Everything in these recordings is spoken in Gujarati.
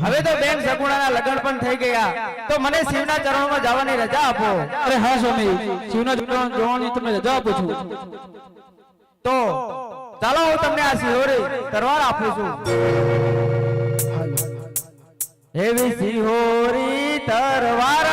હવે તો બેન સગુણાના લગ્ન પણ થઈ ગયા તો મને શિવના ચરણોમાં જવાની રજા આપો અરે હા સ્વામી શિવના ચરણ જોવાની તમે રજા આપું છું તો ચાલો હું તમને આ શિહોરી તરવાર આપું છું એવી શિહોરી તરવાર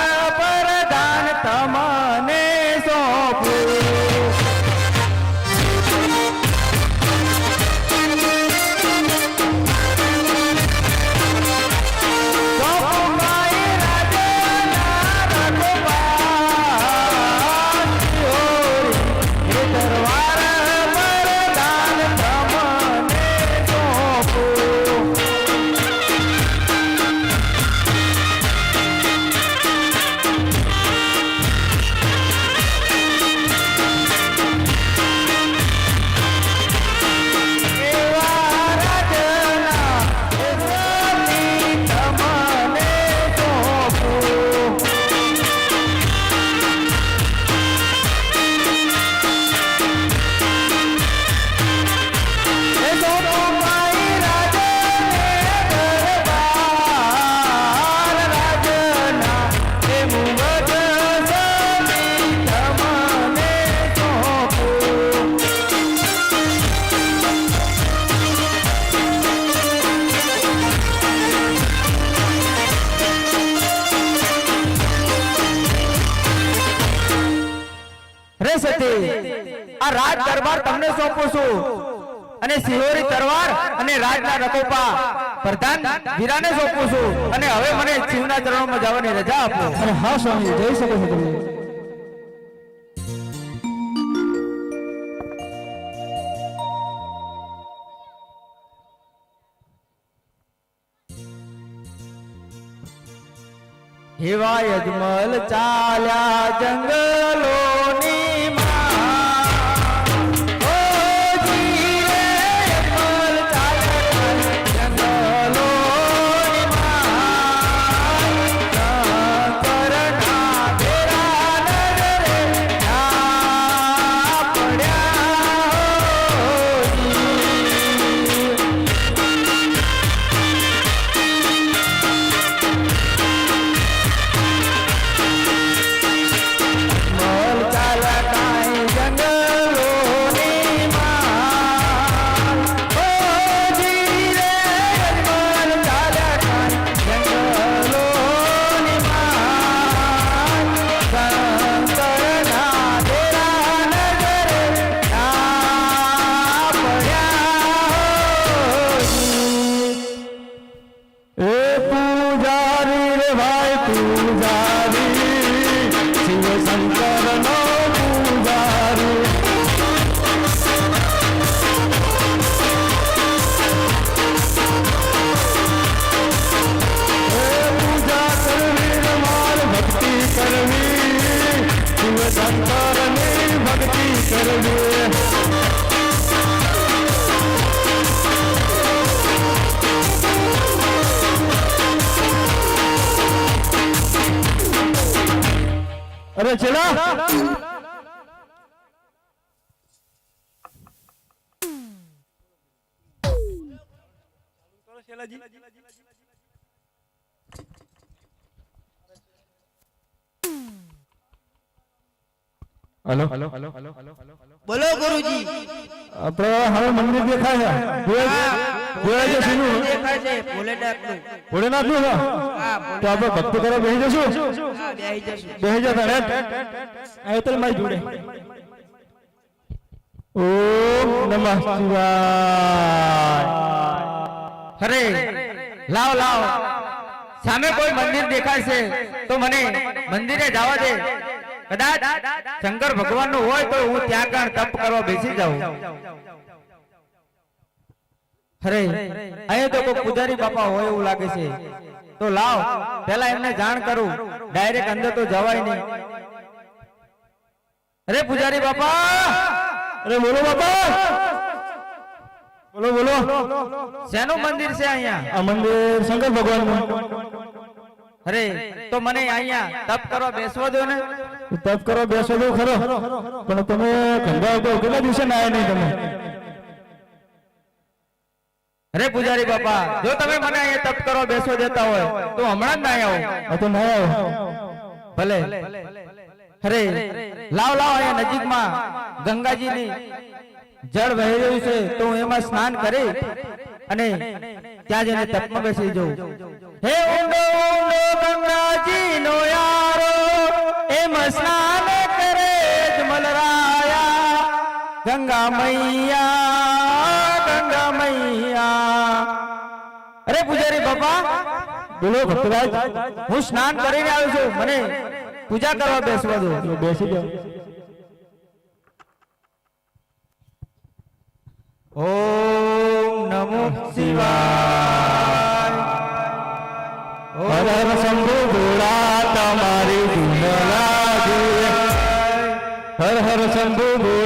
આ રાજ દરબાર તમને સોંપું છું. અને સિહોરી તરવાર અને રાજના રકોપા પ્રધાન વીરાને સોંપું છું. અને હવે મને શિવના ચરણોમાં જવાની રજા આપો. અરે હા સ્વામી જઈ શકો છો તમે હેવા યજમલ ચાલ્યા જંગલોની અરે ચલા. હલો. હલો હલો હલો બોલો ગુરુજી. આપણે હવે મંદિર દેખાય છે. દેખાય છે ભોલેનાથનું. ભોલેનાથનું હા તો આપણે ભક્તિ કરવા બેસી જશું? બેહી જશું. બેસી જતા રે આ તો મારી જોડે. ઓમ નમઃ શિવાય. અરે લાવ લાવ. સામે કોઈ મંદિર દેખાય છે તો મને મંદિરે જવા દે. કદાચ શંકર ભગવાનનું હોય તો હું ત્યાં કણ તપ કરવા બેસી જાઉં. અરે અહીંયા તો કોઈ પૂજારી બાપા હોય એવું લાગે છે. તો લાવ પેલા એમને જાણ કરું. ડાયરેક્ટ અંદર તો જવાય નહીં. અરે પૂજારી બાપા! અરે બોલો બાપા! બોલો બોલો. શેનું મંદિર છે અહીંયા? આ મંદિર શંકર ભગવાનનું. અરે તો મને અહીંયા તપ કરવા બેસવા દો ને. તપ કરો, બેસો તો ખરો. પણ તમે કંગાળ તો કેટલા દિવસે ના આવ્યા નહીં તમે? અરે પૂજારી બાપા, જો તમે મને અહીંયા તપ કરો, બેસો, દેતા હોય, તો હમણાં જ ના આવો. તો ના આવ્યો ભલે. અરે, લાવ લાવ, અહીંયા નજીકમાં ગંગાજીની જળ વહી રહ્યું છે, તો હું એમાં સ્નાન કરી અને ત્યાં જઈને તપમાં બેસી જઉં. હે ઊંડો ઊંડો ગંગાજીનો યારો. એમ સ્નાન કરે જ મલરાયા ગંગા મૈયા ગંગા મૈયા અરે પૂજારી બાપા બોલો ભક્તરાજ હું સ્નાન કરીને આવ્યો છું મને પૂજા કરવા બેસવા દો તો બેસી જાઓ ઓમ નમો શિવાય હર હર શંભુ ભોળા હર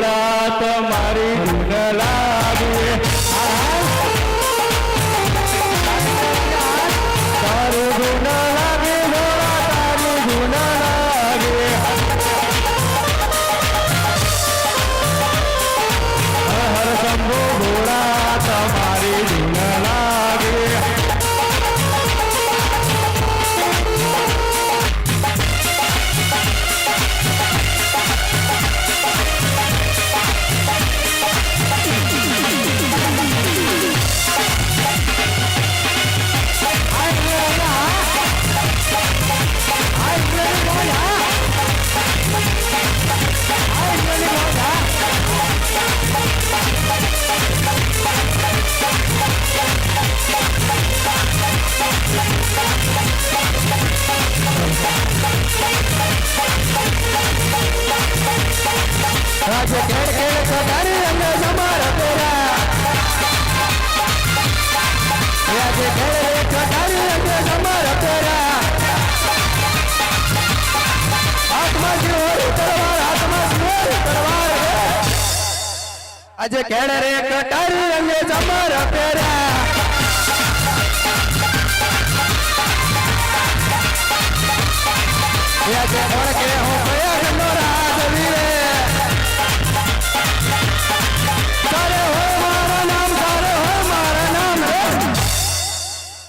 આજે ખેડ રે કટારી અંગે સમાર તેરા આજે કોણ કે હું કયા જન્મો રાજવીરે તારે હો મારા નામ તારે હો મારા નામ રે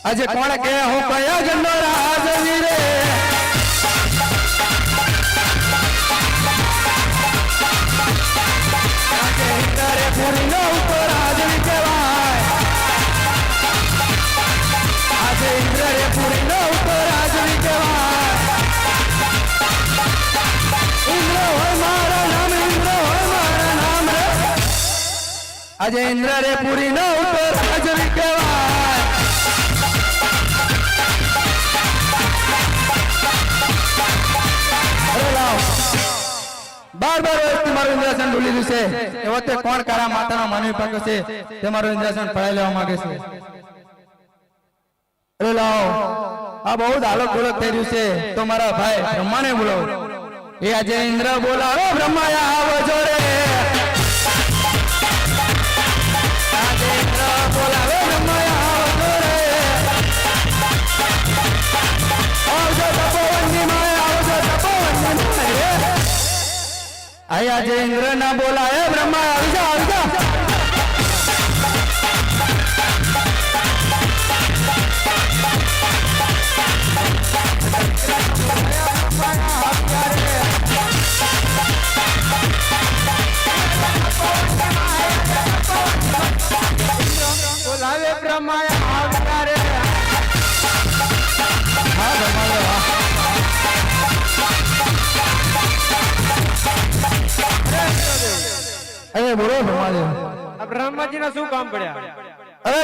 આજે કોણ કે હું કયા જન્મો રાજવીરે આજે આજે ઇન્દ્ર રે પૂરી નો ઉપર હાજરી કહેવાય. બાર બાર વર્ષથી મારું ઇન્દ્રાસન ડોલી રહ્યું એ વખતે કોણ કાળા માતાનો માનવી પાક્યો છે તે મારું ઇન્દ્રાસન પડાઈ લેવા માંગે છે. અરે લાવ. આ બહુ દાલક બોલક થઈ રહ્યું છે. તો મારા ભાઈ બ્રહ્માને બોલાવો. એ આજે ઇન્દ્ર બોલાવો. બ્રહ્માયા આવો રે આય જે ઇન્દ્ર ના બોલાય બ્રહ્મા આવી જા આવી જા. બોલાવે બ્રહ્મા આવતા રે. હા બ્રહ્મા અરે બોલો બ્રહ્માદેવ બ્રહ્માજી ના શું કામ પડ્યા? અરે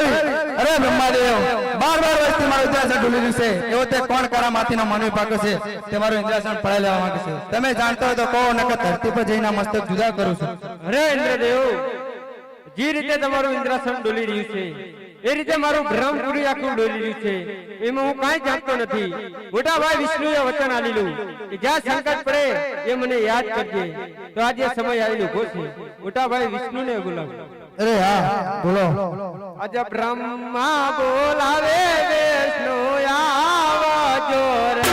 અરે બ્રહ્માદેવ બાર બાર વર્ષથી મારું ઇન્દ્રાસન ઢૂલી રહ્યું છે. એવો તે કોણ કાળા માથીનો માનવી છે? તે મારું ઇન્દ્રાસન પડાઈ લેવા માંગે છે. તમે જાણતો હોય તો કહો નકર ધરતી પર જઈને મસ્તક જુદા કરું છું. અરે ઇન્દ્રદેવ જે રીતે તમારું ઇન્દ્રાસન ડોલી રહ્યું છે. એ રીતે મારું બ્રહ્મપુરી આખું ડોલી રહ્યું છે. એમાં હું કાંઈ જાણતો નથી. મોટા ભાઈ વિષ્ણુએ વચન આલેલું કે જ્યાં સંકટ પડે એ મને યાદ કરજે. તો આજે સમય આવી ઊભો છે. મોટા ભાઈ વિષ્ણુને બોલાવો. અરે હા બોલો. આજે બ્રહ્મા બોલાવે વિષ્ણુ આવજો રે.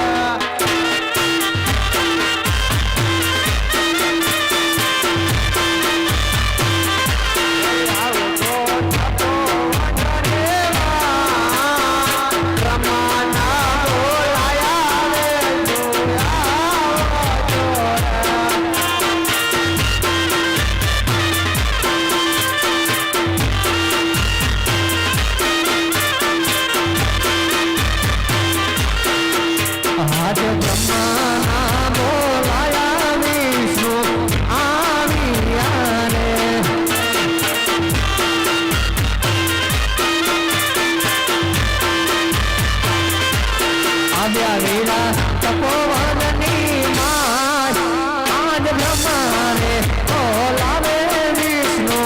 બોલ્યા વીરા તપોવનની માય બ્રહ્માને બોલાવે વિષ્ણુ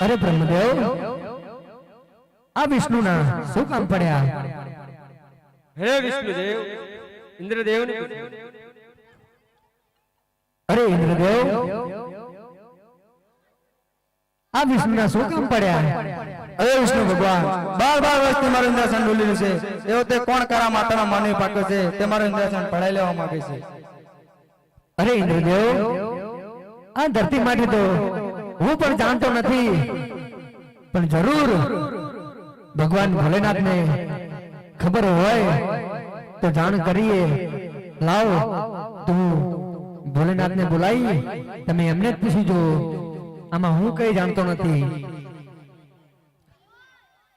અરે બ્રહ્મદેવ, આ વિષ્ણુના શું કામ પડ્યા? હે વિષ્ણુદેવ અરે ઇન્દ્રદેવ, આ વિષ્ણુના શું કામ પડ્યા? અરે વિષ્ણુ ભગવાન, બાર બાર વર્ષથી મારું ઇન્દ્રાસન ડોલી છે. એવો તે કોણ કરા માતાના માનવી પાકે છે? તે મારું ઇન્દ્રાસન પડાઈ લેવા માંગે છે. અરે ઇન્દ્રદેવ, આ ધરતી માટે તો હું પણ જાણતો નથી. પણ જરૂર ભગવાન ભોલેનાથને ખબર હોય તો જાણ કરીએ. લાવો, તું ભોલેનાથને બોલાવી, તમે એમને જ પૂછી જો આમાં હું કઈ જાણતો નથી.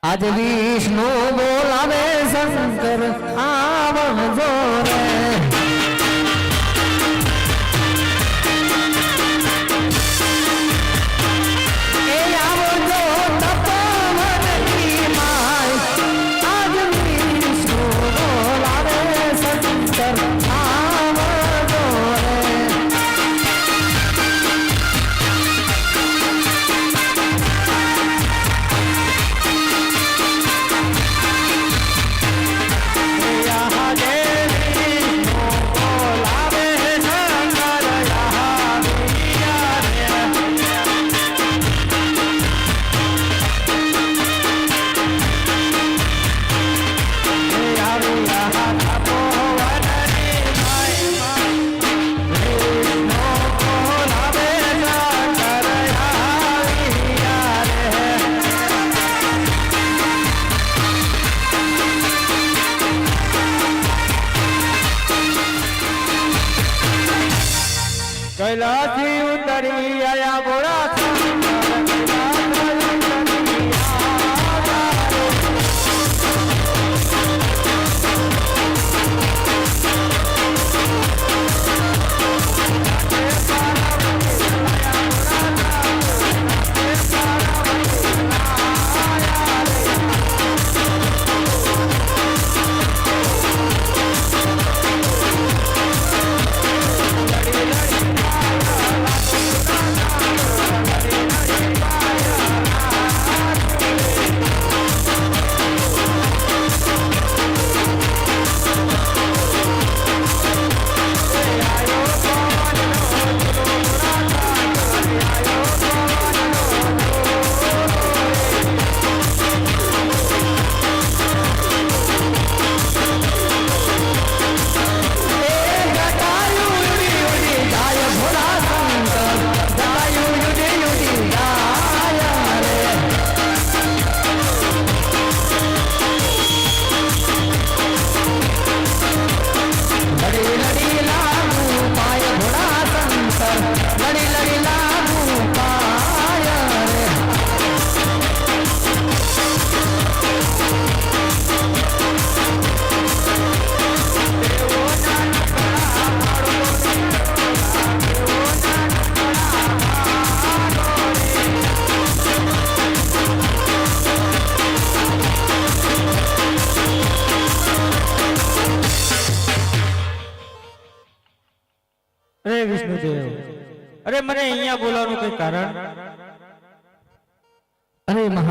આજ વિષ્ણુ બોલાવે શંકર આવજો રે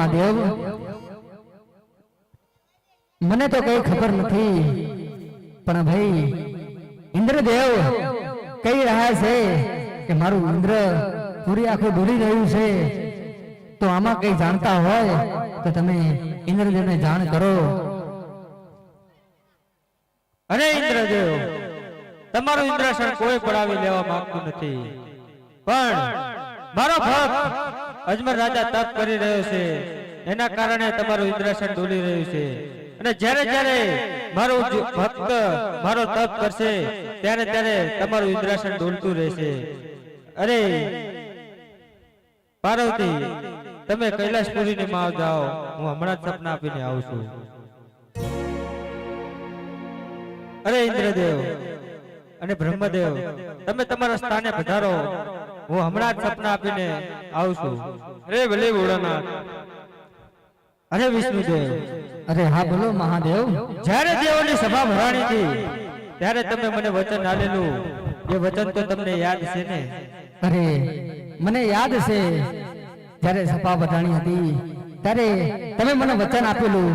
મહાદેવ? મને તો કઈ ખબર નથી, પણ ભાઈ, ઇન્દ્રદેવ, કહી રહ્યા છે કે મારું ઇન્દ્ર પૂરી આખું ડૂલી રહ્યું છે. તો આમાં કઈ જાણતા હોય તો તમે ઇન્દ્રદેવને જાણ કરો. અરે ઇન્દ્રદેવ, તમારું ઇન્દ્રાસન કોઈ પડાવી લેવા માંગતું નથી. પણ મારો ભક્ત અજમર રાજા તપ કરી રહ્યો છે. એના કારણે તમારું ઇન્દ્રાસન ડોલી રહ્યું છે. અને જ્યારે જ્યારે મારો ભક્ત મારો તપ કરશે ત્યારે ત્યારે તમારું ઇન્દ્રાસન ડોલતું રહેશે. અરે પાર્વતી તમે કૈલાસપુરી ની માં જાઓ હું હમણાં જ સપના આપીને આવું છું. અરે ઇન્દ્રદેવ અને બ્રહ્મદેવ તમે તમારા સ્થાને પધારો. હું હમણાં જ સપના આપીને આવું છું. અરે ભલે ભોળાનાથ અરે વિષ્ણુદેવ અરે હા બોલો મહાદેવ. જ્યારે દેવોની સભા ભરાણી હતી ત્યારે તમે મને વચન આલેલું એ વચન તો તમને યાદ છે ને? અરે મને યાદ છે. જ્યારે સભા ભરાણી હતી ત્યારે તમે મને વચન આપેલું.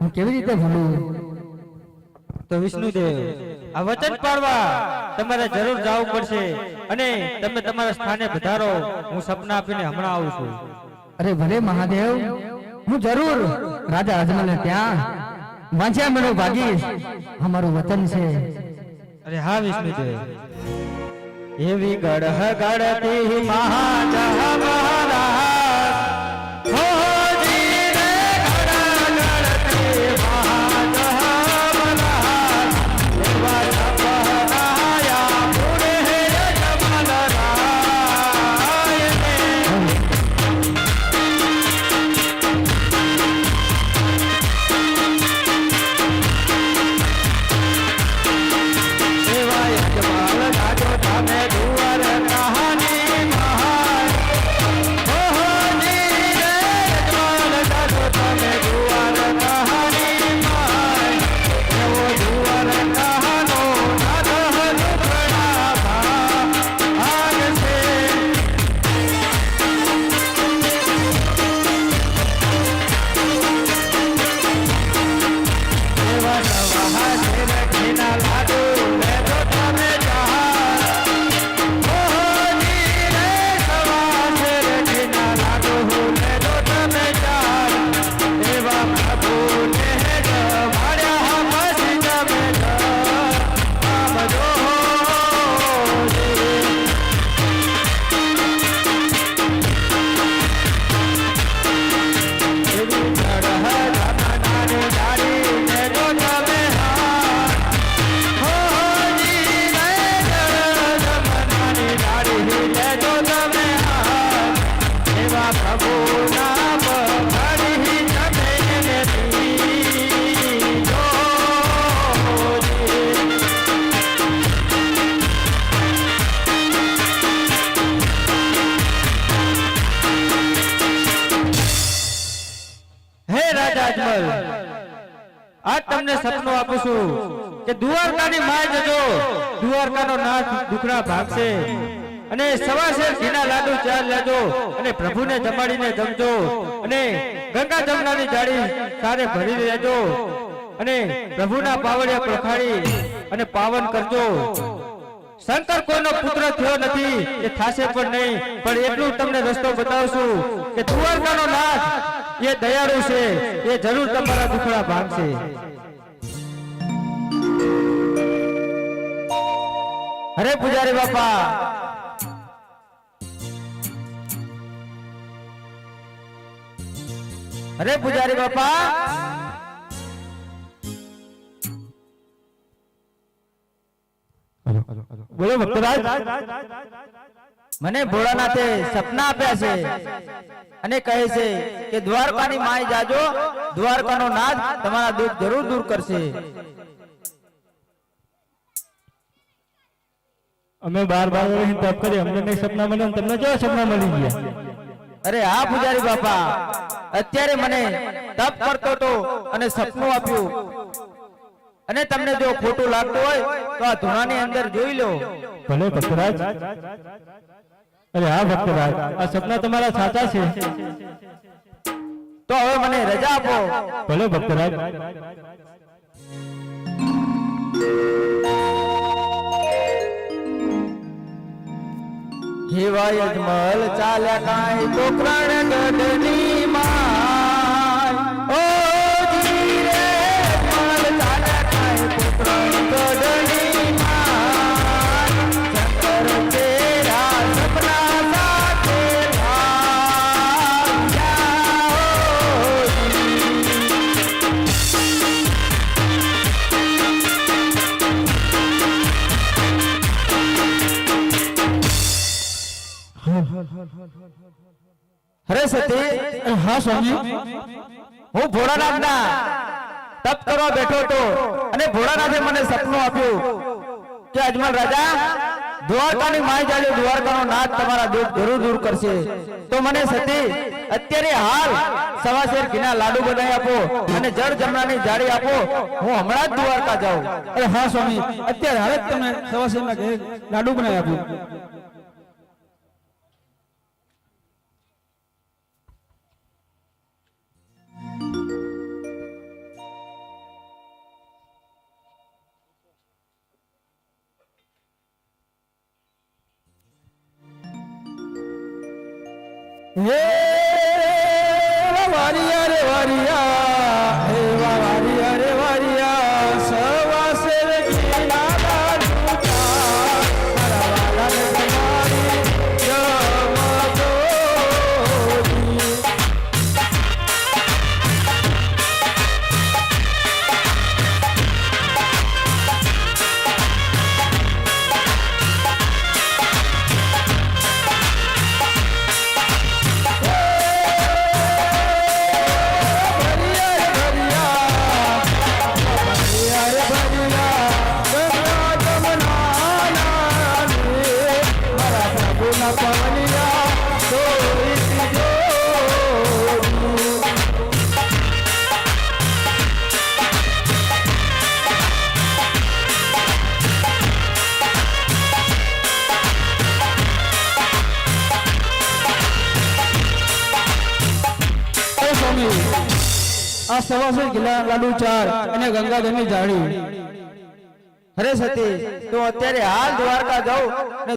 હું કેવી રીતે ભૂલું? તો વિષ્ણુદેવ આ વચન પાડવા તમારે જરૂર જવું પડશે અને તમે તમારા સ્થાને પધારો. હું સપના આપીને હમણાં આવું છું. અરે ભલે મહાદેવ હું જરૂર. રાજા અજમલ ત્યાં વાંચ્યા મેળો ભાગીશ. અમારું વતન છે. અરે હા વિષ્ણુદેવ એવી ગઢ ગઢતી મહાજા મહારાજ. આજ તમને સપનું આપું છું કે દુવારકાની માય જજો. દુવારકાનો નાથ દુખડા ભાગશે. અને સવા ઘીના લાડુ ચાર લેજો અને પ્રભુને જમાડીને જમજો. અને ગંગા જમનાની જાળી સારે ભરી લેજો. અને પ્રભુના પાવડિયા પ્રખાડી અને પાવન કરજો. શંકર કોઈનો પુત્ર થયો નથી એ થાશે પણ નહીં. પણ એટલું તમને રસ્તો બતાવશું કે દુવારકાનો નાથ એ દયાળુ છે. એ જરૂર તમારા દુખડા ભાગશે. અરે પૂજારી બાપા. અરે પૂજારી બાપા. બોલો ભક્તરાજ. મને ભોળાનાથે સપના આપ્યા છે. અને કહે છે કે દ્વારકાની માય જાજો દ્વારકાનો નાથ તમારા દુઃખ જરૂર દૂર કરશે. અમે બાર બાર રહીને તપ કરી અમને કઈ સપના મળ્યા? તમને કેવા સપના મળી ગયા? અરે હા પૂજારી બાપા અત્યારે મને તપ કરતો હતો અને સપનું આપ્યું. અને તમને જો ખોટું લાગતું હોય તો આ ધૂણાની અંદર જોઈ લો. ભલે ભક્તરાજ અરે હા ભક્તરાજ આ સપના તમારા સાચા છે. તો હવે મને રજા આપો. ભલે ભક્તરાજ હેવાય અજમલ ચાલ્યા કાંઈ તો પ્રાણ ગઢની માય. ઓ હરે સતી, હા, સ્વામી. હું ભોળાનાથના તપ કરવા બેઠો હતો અને ભોળાનાથે મને સપનું આપ્યું કે અજમલ રાજા, દ્વારકાની માય જાજો દ્વારકાનો નાથ તમારા દુઃખ જરૂર દૂર કરશે. તો મને સતી, અત્યારે હાલ સવાશેર ઘીના લાડુ બનાવી આપો અને જળ જમણાની જાળી આપો. હું હમણાં જ દ્વારકા જાઉં. અરે હા, સ્વામી. અત્યારે જ તમને સવાસેના ઘરે લાડુ બનાવી આપ્યું હે સવાસો ગિલા લાડુ ચાર અને ગંગાધરની જાળી. અરે સતી, તો અત્યારે હાલ દ્વારકા જાઉં અને